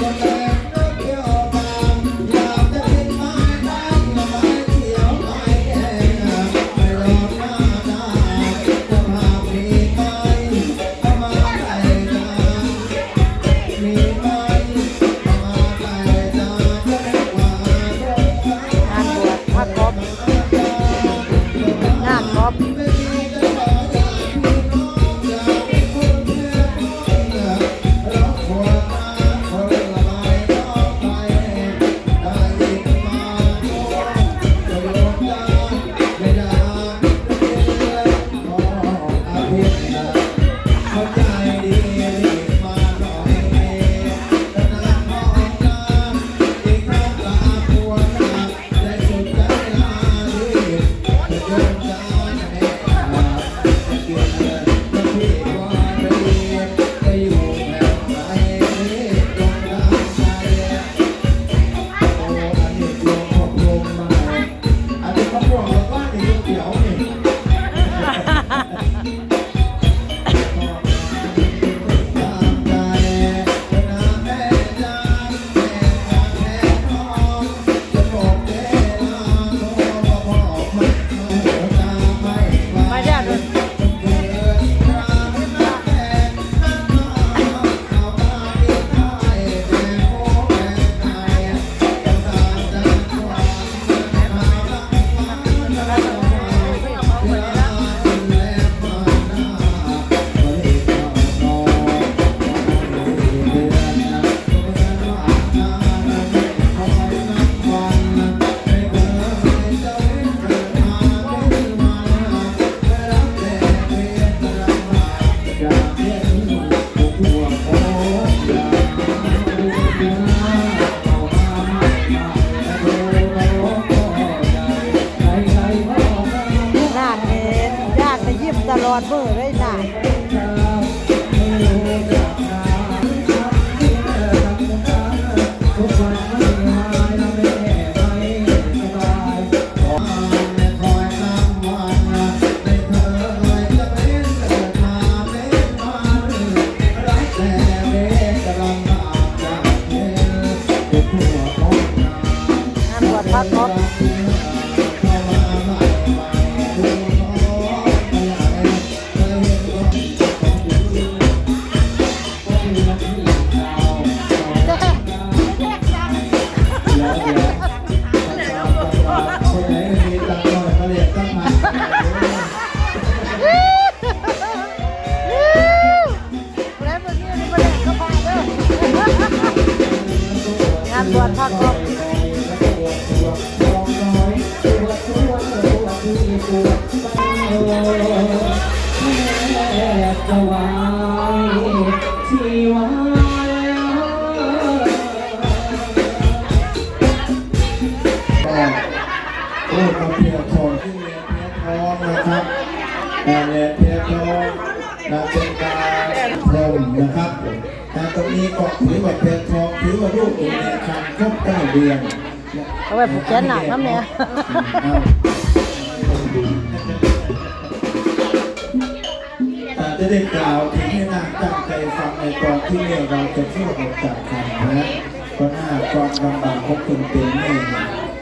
ง ลอดมื้อเลยจ้ะ วชพระกบจะวายชีวารูปมาเพียทองที่เรียนเพียทองนะครับการเรียนเพียทองนะเป็นการพรมนะครับการตรงนี้ก็ถือว่าเพียทอง ถือว่าลูกอยู่ในคันครบเก้าเดือนเอาไว้ผูกแขนหนักน้ำเนี่ยอ่าจะได้กล่าวถึงให้นางตั้งใจฟังในตอนที่เรียกเราจะเชื่อออกจากคันนะเพราะหน้าความลำบากของคนเป็นนี่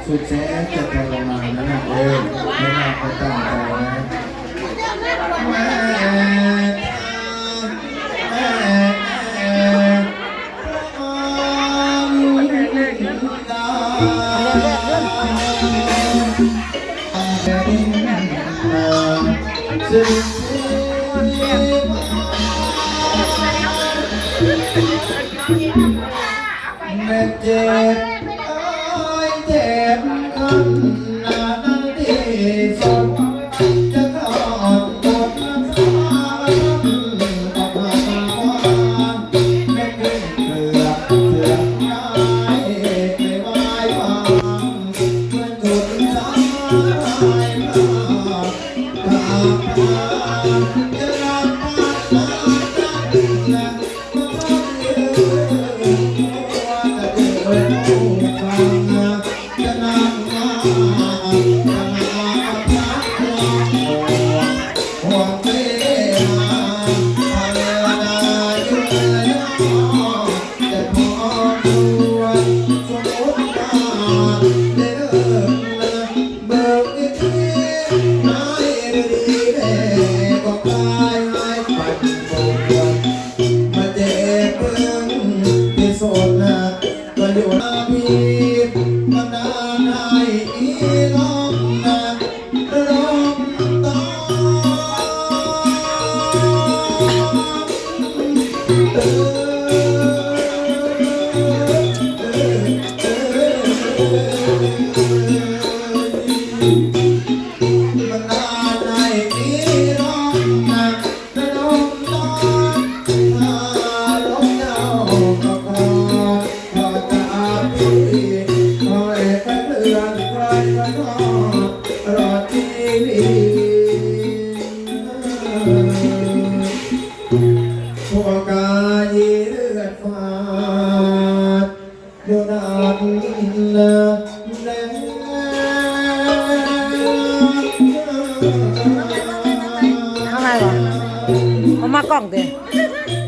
สุดแสนจะทรมานนะนะเออไม่น่าจะตั้งใจนะ บเอ้ยเจ็บขัน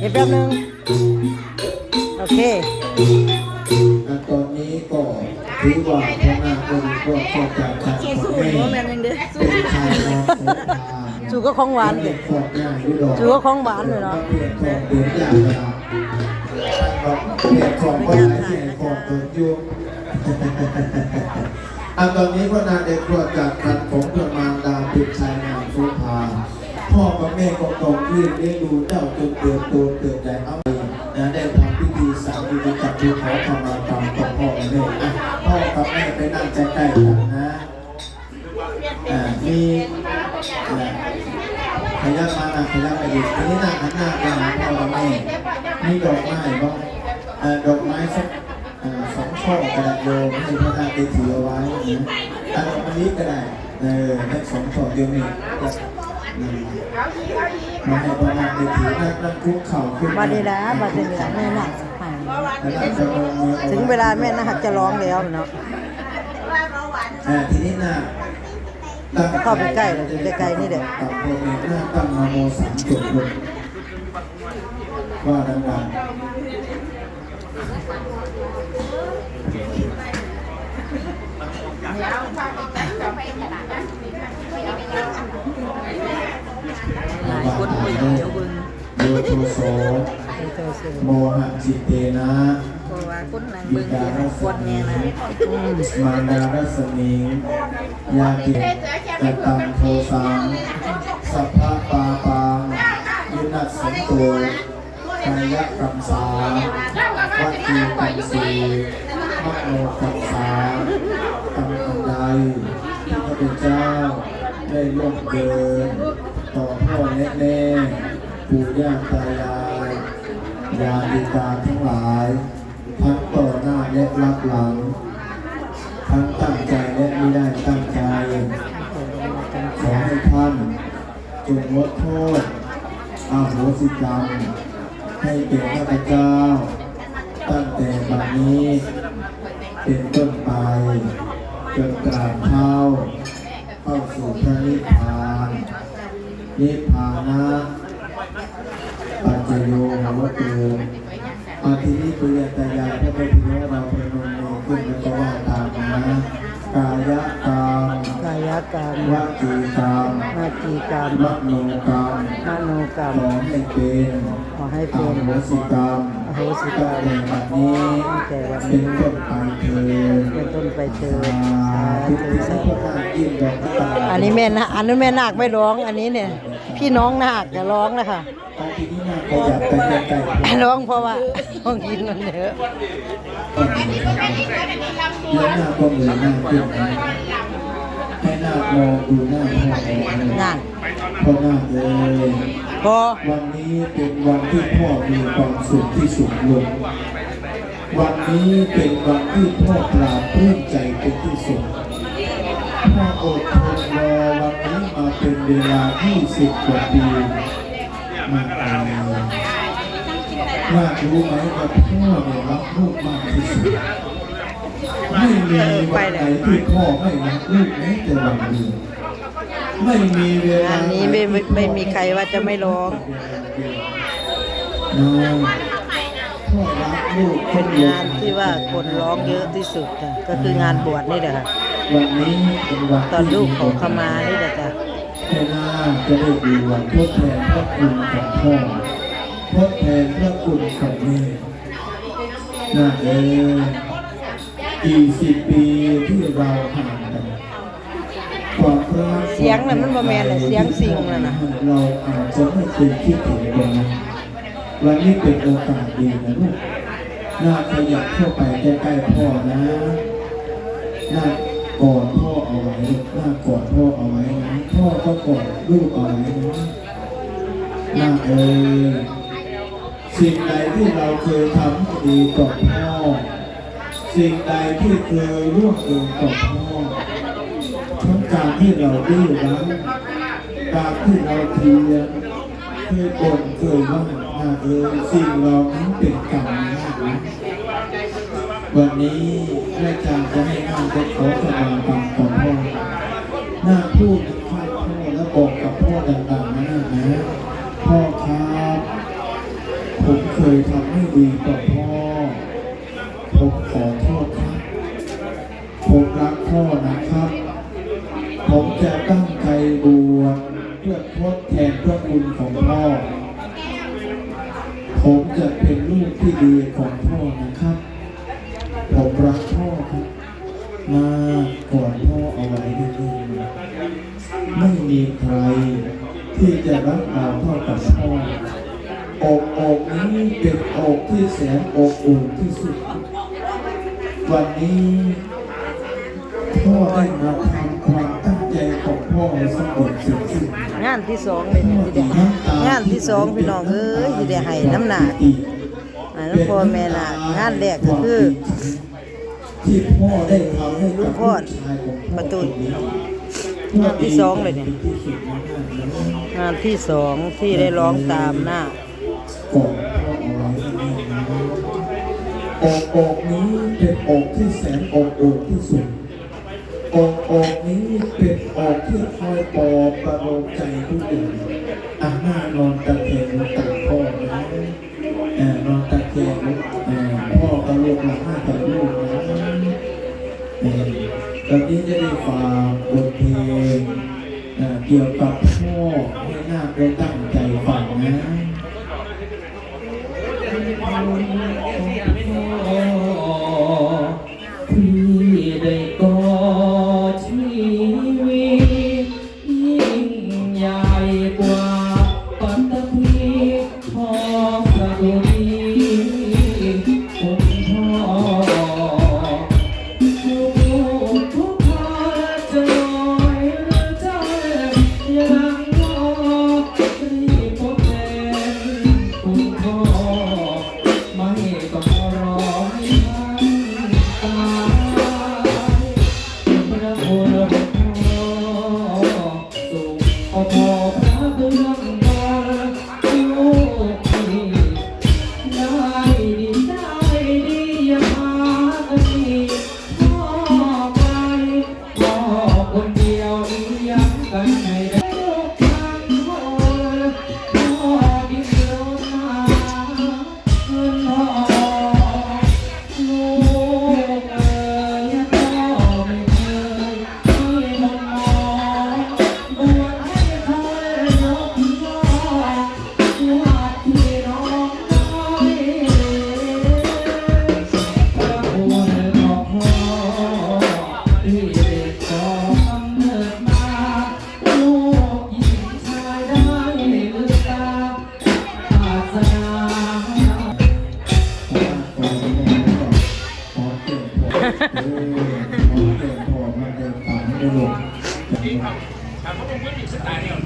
ดี๋ยวแป๊บนึง โอเค อะตอนนี้ก็ถือว่าพระนาคเป็นก็เข้าใจการของแม่เป็นชายน้องของอาสูก็ของหวานดิขอบง่ายด้วยดอกถือว่าของหวานเลยเนาะเปลี่ยนของเปลี่ยนอย่างนะครับเปลี่ยนของก็ได้เปลี่ยนของเปิดยุ่งอันตอนนี้พระนางได้คลอดจากคันของพระมารดาเป็นชายนามสุภา พ่อกับแม่ก็ต้องรีบเลี้ยงดูเจ้าจนเติบโตเติบใหญ่เอาไปนะได้ทำพิธีสามพิธีจับดูขอขมากรรมกับพ่อและแม่อะพ่อกับแม่ไปนั่งใกล้ๆกันนะอ่ามีอ่าขยับมานะขยับมาอีกทีนี้นั่งหันหน้าไปหาพ่อกับแม่มีดอกไม้บ้างดอกไม้สักอ่าสองช่อกระดาษโยมให้พระนาคได้ถือเอาไว้นะอันนี้ก็ได้เออให้สองช่อเดียวนี่ มมาให้พระนาคได้ถือนั่งนั่งคุกเข่าขึ้นบาดีแล้วบาดีแล้วแม่น่าให้แล้วนั่งสะโพกมืออไถึงเวลาแม่น่าจะร้องแล้วเนาะอ่าทีนี้นะตั้งเข้าไปใกล้เลยอยู่ใกล้ๆนี่แหละกับพวกนี้หน้าตั้งนะโมสามจบลงว่าดังๆ นายคนคุยเดี๋ยวเบิ่งโยโทโสให้เธอซื้อโมหะจิตเตนะเพราะว่าคนนางบิเบิ่งดาเดี๋ยวรัคนแน่นะอืมมารดารัศมียาติกตังโทสังสัพพะปาปังยุนัสสันโตกายกรรมสาวัจีกรรมสีมโนกรรมสากรรมอันใดที่พระพุทธเจ้าได้ล่วงเกิน ต่อพ่อและแม่ ปู่ย่าตายายยาติกาทั้งหลาย ทั้งต่อหน้าและรับหลัง ทั้งตั้งใจและไม่ได้ตั้งใจ ขอให้ท่านจงลดโทษอาโหสิกรรม ให้แก่ข้าพเจ้า ตั้งแต่บัดนี้เป็นต้นไปจนตราบเท่าเข้าสู่พระนิพพาน นิพพานะปัจจโยโหตุอาทินี้ปุยตายาพระพุทธเจ้าเราประนมมือขึ้นแล้วก็ว่าตามนะกายกรรมกายกรรมวจีกรรมนาจีกรรมมโนกรรมมโนกรรมขอให้เป็นขอให้เป็นอโหสิกรรม โหสิกรรมตั้งแต่บัดนี้แต่วันนี้ต้นไปเถิดเป็นต้นไปเถิดสาสาธุสาพธุระนดอกตาอันนี้แม่นะอันนี้นแม่นาคไม่ร้องอันนี้เนี่ย พี่น้องนาคจะร้องนะคะร้องเพราะว่าต้องกินมันเยอะเดี๋ยวหน้าก็เหมือหน้าขึ้นนะให้หน้ามองดูหน้าพ่อนั่น พ่อหน้าเลยพอวันนี้เป็นวันที่พ่อมีความสุขที่สุดลงวันนี้เป็นวันที่พ่อปราบปลื้มใจเป็นที่สุดพ่ออดทนรอวันนี้มาเป็นเวลา 20 กว่าปีมากเลยว่ารู้ไหมว่าพ่อเนี่ยรักลูกมากที่สุดไม่มีวันไหนที่พ่อไม่รักลูกแม้แต่วันเดียว ไม่มีเวลางานนี้ไม่ไม่ไม่มีใครว่าจะไม่ร้อง น้องพ่อรักลูกเป็นงานที่ว่าคนร้องเยอะที่สุดค่ะก็คืองานบวชนี่แหละค่ะวันนี้เป็นวันตอนลูกของขมานี่แหละจ้ะให้หน้าจะได้ดูวันทดแทนพระคุณของพ่อทดแทนพระคุณของแม่น่าเออกี่สิบปีที่เราห่างกันความรัก เสียงน่ะมันบ่แม่นน่ะเสียงสิ่งน่ะนะ เราอาจจะไม่เคยคิดถึงตรงนั้นวันนี้เป็นโอกาสดีนะลูกหน้าขยับเข้าไปใกล้ๆพ่อนะหน้ากอดพ่อเอาไว้หน้ากอดพ่อเอาไว้นะพ่อก็กอดลูกเอาไว้นะหน้าเอ้ยสิ่งใดที่เราเคยทำดีต่อพ่อ สิ่งใดที่เคยร่วงเกินต่อพ่อ การที่เราดื้อรั้นการที่เราเทียนเคยบ่นเคยว่าหน้าเอ้ยสิ่งเหล่านั้นเป็นกรรมมากนะววันนี้แม่จางจะให้นาคได้ขอขมาตามของพ่อหน้าพูดกับพ่อแล้วบอกกับพ่อดังๆนะนาคนะพ่อครับผมเคยทำไม่ดีต่อพ่อ ผมขอโทษครับ ผมรักพ่อนะครับ ผมจะตั้งใจบวชเพื่อทดแทนพระคุณของพ่อ ผมจะเป็นลูกที่ดีของพ่อนะครับ ผมรักพ่อครับ มากอดพ่อเอาไว้ดีๆไม่มีใครที่จะรักเราเท่ากับพ่ออกอกนี้เป็นอกที่แสนอบอุ่นที่สุด วันนี้พ่อได้มาทำ งานที่สองเลยเนี่ยที่ได้งานที่สองพี่น้องเอ้ยที่ได้ให้น้ำหนักแล้วพ่อแม่น่ะงานแรกก็คือที่พ่อได้ทำให้ลูกพ่อประตูงานที่สองเลยเนี่ยงานที่สองที่ได้ร้องตามหน้าออกอกนี้เป็นอกที่แสนอบอุ่นที่สุด อกออกนี้เป็นออกที่คอยปลอบประโลมใจทุกอย่างอาหน้านอนตะแคงตักพ่อนะเอนอนตะแคงพ่อกับลูกหลังห้ากับลูกนะเออตอนนี้จะได้ฝากบทเพลงเอ่อเกี่ยวกับพ่อให้หน้าได้ตั้งใจฟังนะ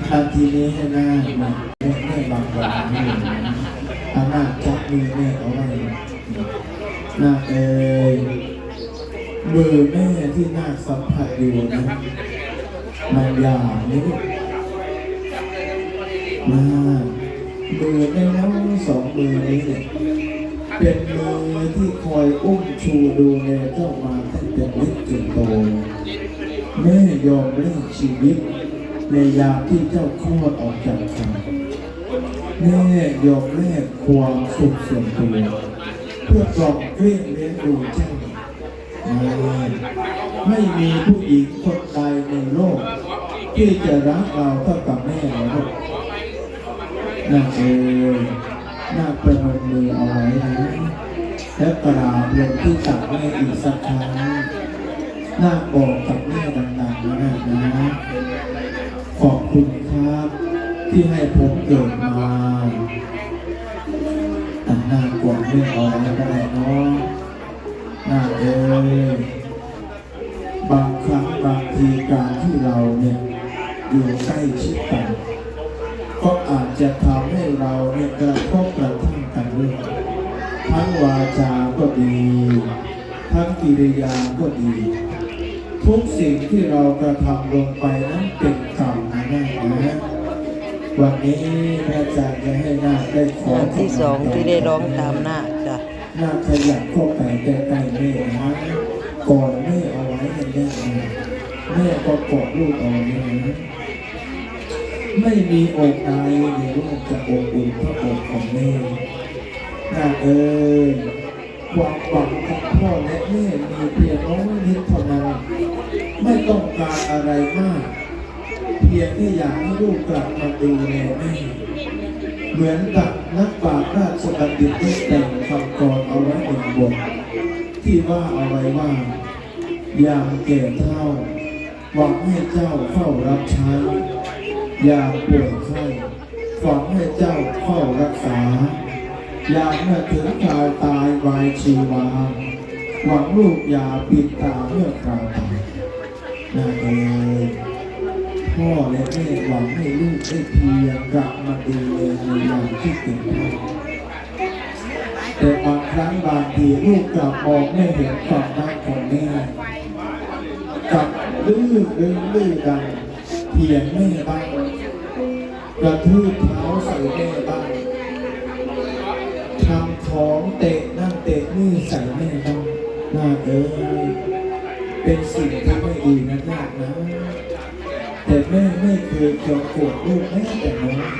ทันทีนี้ให้หน้ามาเล่นได้บางวันนี่อาหน้าจับมือแม่เอาไว้หน้าเอ้ยมือแม่ที่หน้าสัมผัสอยู่นะมันยาวนี่หน้ามือแม่น้องสองมือนี้เนี่ยเป็นมือที่คอยอุ้มชูดูแลเจ้ามาตั้งแต่เล็กจนโต แม่ยอมเล่นชีวิต ในยามที่เจ้าคลอดออกจากคันแม่ยอมแลกความสุขส่วนตัวเพื่อกล่อมเกลี้ยงเลี้ยงดูเจ้าไม่ม่มีผู้หญิงคนใดในโลก ที่จะรักเราเท่ากับแม่หรอกนั่นเองน่าประนมมือเอาไว้นะและกราบลงที่ตักแม่อีกสักครั้ง น่าบอกกับแม่ดังๆนะนะ ขอบคุณครับ ที่ให้ผมเกิดมาอันน่ากวดไม่เอาไว้ก็ได้เนาะน่าเอ้ยบางครั้งบางทีการที่เราเนี่ยอยู่ใกล้ชิดกันก็อาจจะทำให้เราเนี่ยกระทบกระทั่งกันด้วยทั้งวาจาก็ดี ทั้งกิริยาก็ดี ทุกสิ่งที่เรากระทำลงไปนั้นเป็นกรรมนะแม่นะวันนี้พระอาจารย์จะให้หน้าได้ขอที่สองที่ได้ร้องตามหน้าจ้ะหน้าคขยับเข้าไปใกล้ๆแม่นะก่อนแม่เอาไว้ให้แม่นะแม่ก็กอดลูกเอาไว้นะไม่มีอกใดหรือว่จะอบอุ่นพระอกของแม่หน้าเอ้ ความหวังของพ่อและแม่มีเพียงน้อยนิดเท่านั้นไม่ต้องการอะไรมาก เพียงแค่อยากให้ลูกกลับมาดูแลแม่เหมือนกับนักปราชญ์ราชบัณฑิตที่แต่งคำกรเอาไว้หนึ่งบทที่ว่าเอาไว้ว่ายามแก่เท่าหวังให้เจ้าเฝ้ารับใช้ยามป่วยไข้หวังให้เจ้าเฝ้ารักษา อยามเมื่อถึงคราวตายวายชีวาหวังลูกอย่าปิดตาเมื่อคราวตายนาเอยพ่อและแม่หวังให้ลูกได้เพียงกลับมาดูแลในยามที่เกิดเท่าแต่บางครั้งบางทีลูกกลับมองไม่เห็นความรักของแม่กลับดื้อดื้อดื้อกันเถียงแม่บ้างกระทืบเท้าใส่แม่บ้าง ของเตะนั่นเตะนี่ใส่แม่บ้างนาเอ้ยเป็นสิ่งที่ไม่ดีนะนาคนะ แต่แม่ไม่เคยเกลียดโกรธลูกแม้แต่น้อย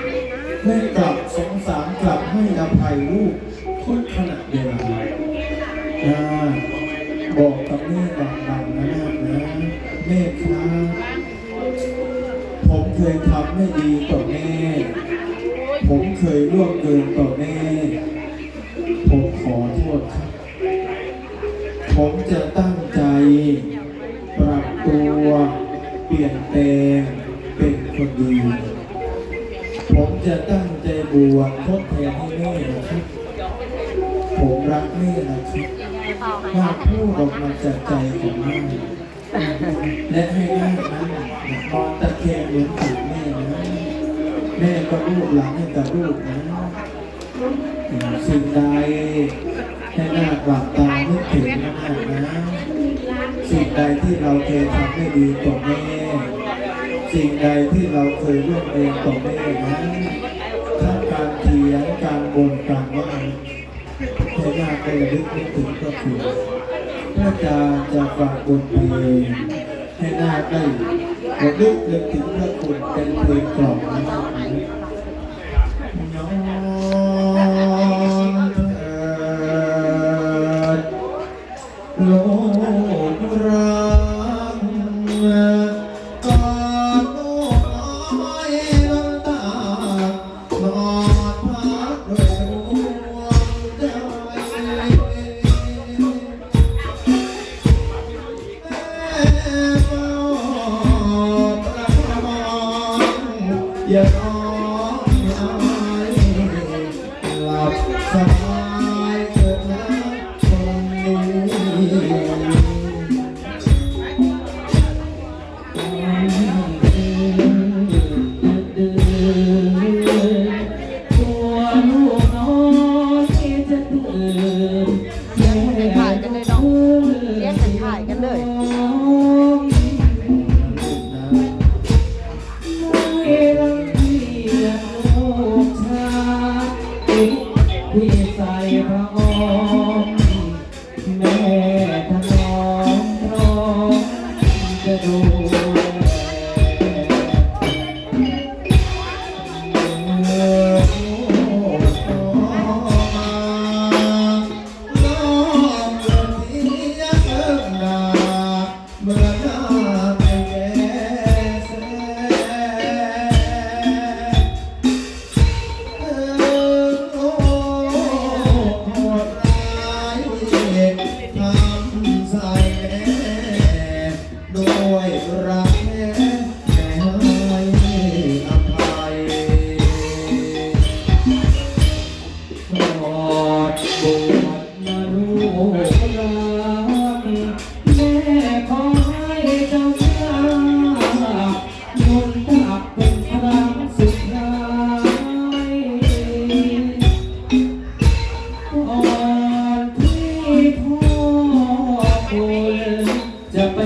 แม่กลับสงสารกลับให้อภัยลูกทุกขณะเวลานะบอกกับแม่ดังๆนะนาคนะแม่ครับผมเคยทำไม่ดีต่อแม่ ผมเคยล่วงเกินต่อแม่ ขอโทษครับผมจะตั้งใจ ปรับตัวเปลี่ยนแปลงเป็นคนดี ผมจะตั้งใจบวชทดแทนให้แม่นะครับ ผมรักแม่นะครับถ้าพูดออกมาจากใจของแม่และให้แม่นั้นนอนตะแคงเหมือนตักแม่นะแม่ก็ลูกหลังให้กับลูกนะสิ่งใด ให้หน้ากลับตานึกถึงนะนะสิ่งใดที่เราเคยทำไม่ดีต่อแม่สิ่งใดที่เราเคยร่วมเรียนต่อแม่นั้นทั้งการเถียงการบ่นการว่าให้หน้าก็ระลึกนึกถึงก็คือพระอาจารย์จะฝากบทเพลงให้หน้าได้ระลึกนึกถึงพระคุณเป็นเพลงกล่อมนะครับ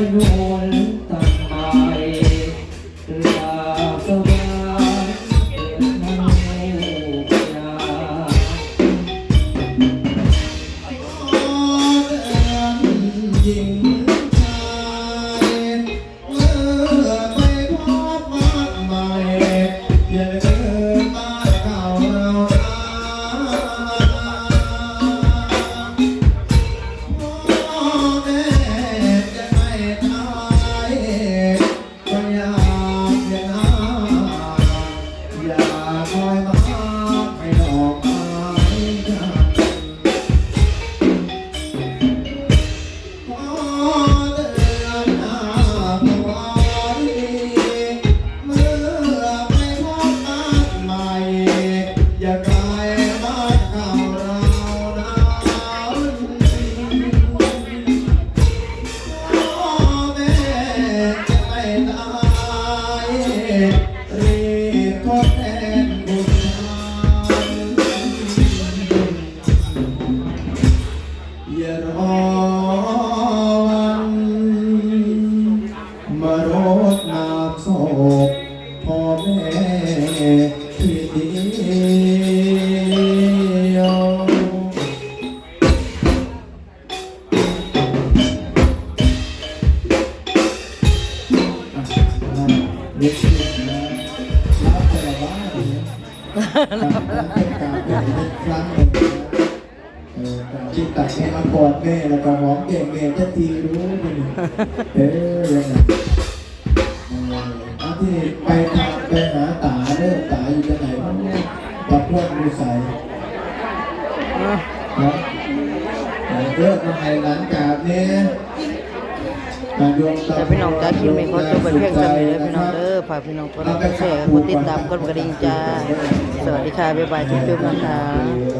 จะไปนวนตัด ครั้งหนึ่งเออที่ตัดแม่มากอดแม่แล้วก็หอมแก้มแม่ทันทีรู้ไหมเออยังไงเออเอาที่ไปทางไปหาตาเด้อตาอยู่ที่ไหนบ้างเนี่ยกับเพื่อนมือใส่นะเลิกมาให้หลังจากนี้ แต่พี่น้องจ้าคิดไม่เขาจบไปเพียงเท่านี้เลยพี่น้องเด้อฝากพี่น้องกดไลค์กดแชร์กดติดตามกดกระดิ่งจ้า สวัสดีค่ะ บ๊ายบายทุกๆนะคะ